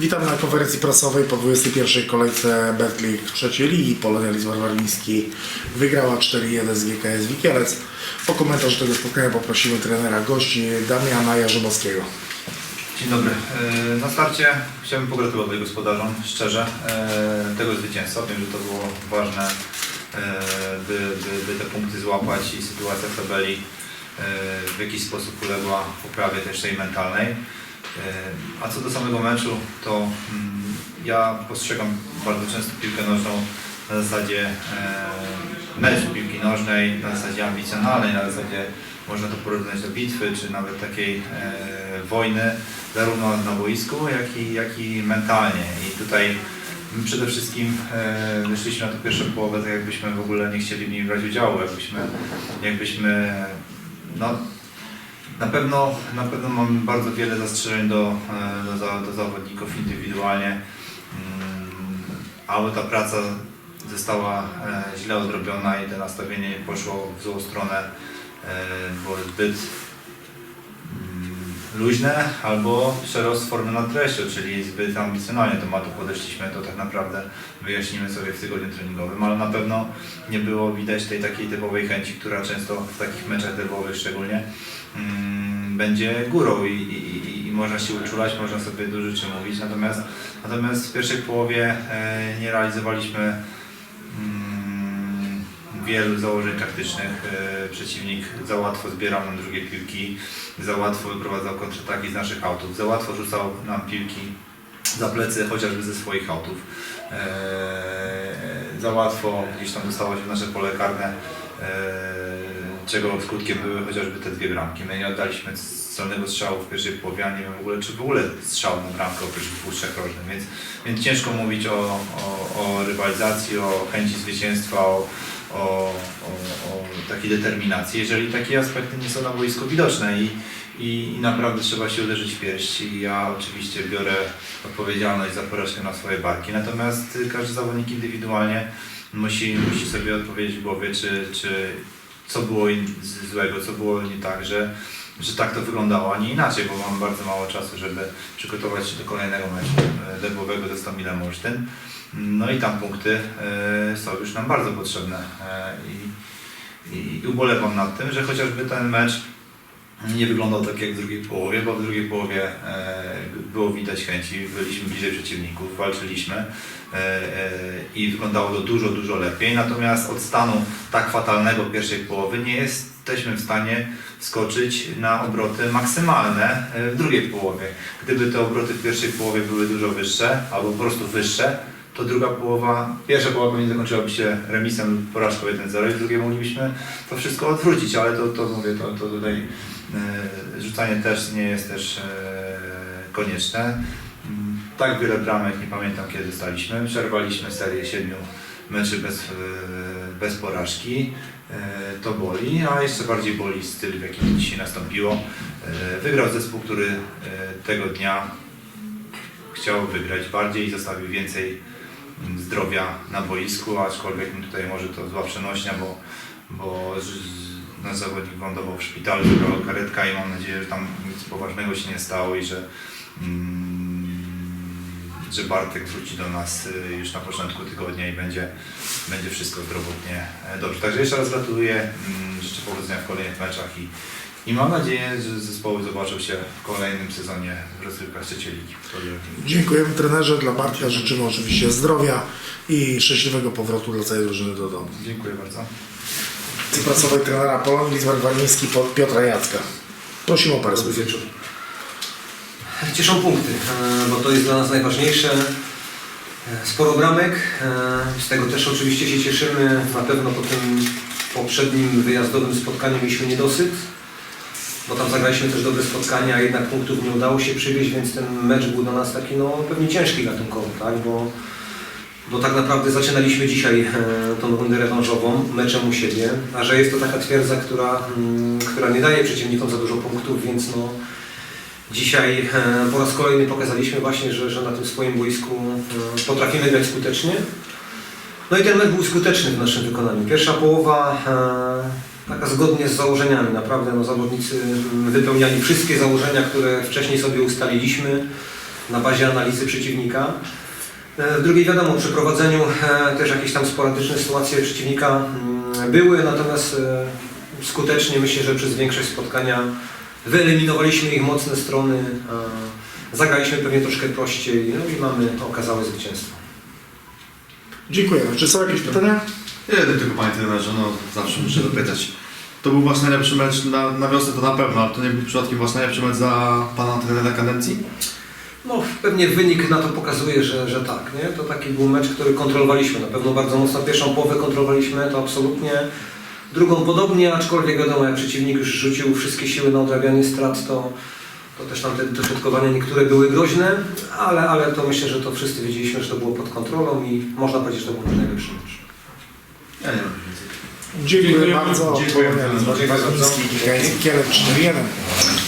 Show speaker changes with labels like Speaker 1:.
Speaker 1: Witam na konferencji prasowej po 21. kolejce Betclic trzeciej ligi. Polonia Lizbar wygrała 4-1 z GKS Wikielec. Po komentarzu tego spotkania poprosimy trenera gości Damiana Jarzybowskiego.
Speaker 2: Dzień dobry. E, Na starcie chciałbym pogratulować gospodarzom szczerze e, tego zwycięstwa. Wiem, że to było ważne, e, by, by, by te punkty złapać i sytuacja w tabeli w jakiś sposób uległa poprawie też tej mentalnej. A co do samego meczu, to mm, ja postrzegam bardzo często piłkę nożną na zasadzie meczu piłki nożnej, na zasadzie ambicjonalnej, na zasadzie można to porównać do bitwy, czy nawet takiej e, wojny, zarówno na boisku, jak i, jak i mentalnie. I tutaj my przede wszystkim e, wyszliśmy na tę pierwszą połowę, tak jakbyśmy w ogóle nie chcieli w niej brać udziału, jakbyśmy, jakbyśmy no, na pewno, na pewno mam bardzo wiele zastrzeżeń do, e, do, do zawodników indywidualnie, mm, ale ta praca została e, źle odrobiona i to nastawienie poszło w złą stronę, e, było zbyt luźne albo przerost formy nad treścią, czyli zbyt ambicjonalnie do tematu podeszliśmy, to tak naprawdę wyjaśnimy sobie w tygodniu treningowym, ale na pewno nie było widać tej takiej typowej chęci, która często w takich meczach derbowych szczególnie mm, będzie górą i, i, i, można się uczulać, można sobie dużo rzeczy mówić, natomiast, natomiast w pierwszej połowie e, nie realizowaliśmy wielu założeń taktycznych. E, Przeciwnik za łatwo zbierał nam drugie piłki, za łatwo wyprowadzał kontrataki z naszych autów, za łatwo rzucał nam piłki za plecy chociażby ze swoich autów. E, Za łatwo gdzieś tam dostało się w nasze pole karne, e, czego skutkiem były chociażby te dwie bramki. My nie oddaliśmy celnego strzału w pierwszej połowie, a nie wiem w ogóle, czy w ogóle strzał na bramkę oprócz dwóch, rożnych, więc, więc ciężko mówić o, o, o rywalizacji, o chęci zwycięstwa, o, o, o, o takiej determinacji, jeżeli takie aspekty nie są na boisku widoczne i, i, i naprawdę trzeba się uderzyć w pierś ja oczywiście biorę odpowiedzialność za porażkę na swoje barki, natomiast każdy zawodnik indywidualnie musi, musi sobie odpowiedzieć w głowie, czy, czy co było złego, co było nie tak, że, że tak to wyglądało, a nie inaczej, bo mam bardzo mało czasu, żeby przygotować się do kolejnego meczu e, derbowego ze Stomilem Olsztyn. No i tam punkty e, są już nam bardzo potrzebne e, i, i, i ubolewam nad tym, że chociażby ten mecz nie wyglądał tak jak w drugiej połowie, bo w drugiej połowie e, było widać chęci, byliśmy bliżej przeciwników, walczyliśmy e, e, i wyglądało to dużo, dużo lepiej. Natomiast od stanu tak fatalnego pierwszej połowy nie jesteśmy w stanie skoczyć na obroty maksymalne w drugiej połowie. Gdyby te obroty w pierwszej połowie były dużo wyższe, albo po prostu wyższe, to druga połowa, pierwsza połowa pewnie zakończyłaby się remisem porażką 1-0 i w drugiej moglibyśmy to wszystko odwrócić, ale to, to mówię, to, to tutaj rzucanie też nie jest też e, konieczne. Mm, Tak wiele bramek nie pamiętam kiedy dostaliśmy. Przerwaliśmy serię siedmiu meczy bez, e, bez porażki. E, To boli, a jeszcze bardziej boli styl, w jakim dzisiaj nastąpiło. E, Wygrał zespół, który e, tego dnia chciał wygrać bardziej i zostawił więcej mm, zdrowia na boisku, aczkolwiek tutaj może to zła przenośnia, bo, bo nasz zawodnik wylądował w szpitalu, wybrała karetka i mam nadzieję, że tam nic poważnego się nie stało i że, mm, że Bartek wróci do nas y, już na początku tygodnia i będzie, będzie wszystko zdrowotnie e, dobrze. Także jeszcze raz gratuluję, mm, życzę powodzenia w kolejnych meczach i, i mam nadzieję, że zespoły zobaczą się w kolejnym sezonie w rozgrywkach trzeciej ligi.
Speaker 1: Dziękujemy trenerze, dla Bartka życzymy oczywiście zdrowia i szczęśliwego powrotu dla całej drużyny do domu.
Speaker 2: Dziękuję bardzo.
Speaker 1: Prasowej trenera Polonii Lizbar Warmiński Piotra Jacka. Prosimy o parę słów.
Speaker 3: wieczór. Cieszą punkty, e, bo to jest dla nas najważniejsze. E, Sporo bramek, e, z tego też oczywiście się cieszymy. Na pewno po tym poprzednim wyjazdowym spotkaniu mieliśmy niedosyt, bo tam zagraliśmy też dobre spotkania, a jednak punktów nie udało się przywieźć, więc ten mecz był dla nas taki no, pewnie ciężki gatunkowo, tak? bo, bo tak naprawdę zaczynaliśmy dzisiaj e, tą rundę rewanżową, meczem u siebie, a że jest to taka twierdza, która, mm, która nie daje przeciwnikom za dużo punktów, więc no, Dzisiaj e, po raz kolejny pokazaliśmy właśnie, że, że na tym swoim boisku e, potrafimy grać skutecznie. No i ten mecz był skuteczny w naszym wykonaniu. Pierwsza połowa taka zgodnie z założeniami. Naprawdę no, zawodnicy mm, wypełniali wszystkie założenia, które wcześniej sobie ustaliliśmy. na bazie analizy przeciwnika. E, W drugiej wiadomo, przy prowadzeniu e, też jakieś tam sporadyczne sytuacje przeciwnika mm, były, natomiast e, skutecznie myślę, że przez większość spotkania wyeliminowaliśmy ich mocne strony, zagraliśmy pewnie troszkę prościej no i mamy okazałe zwycięstwo.
Speaker 1: Dziękujemy. Czy są jakieś pytania?
Speaker 4: Jeden tylko panie trenerze, no zawsze muszę dopytać. To był wasz najlepszy mecz na, na wiosnę, to na pewno, ale to nie był przypadkiem wasz najlepszy mecz za pana trenera kadencji?
Speaker 3: No, pewnie wynik na to pokazuje, że, że tak. Nie? To taki był mecz, który kontrolowaliśmy. Na pewno bardzo mocno pierwszą połowę kontrolowaliśmy, to absolutnie. Drugą podobnie, aczkolwiek wiadomo, jak przeciwnik już rzucił wszystkie siły na odrabianie strat, to, to też tam te dośrodkowania niektóre były groźne, ale, ale to myślę, że to wszyscy wiedzieliśmy, że to było pod kontrolą i można powiedzieć, że to był nasz najlepszy mecz.
Speaker 4: Ja nie mam więcej.
Speaker 1: Dziękuję bardzo.
Speaker 4: Dziękuję.
Speaker 1: Warmiński, GKS Wiki, Kielec 4-1.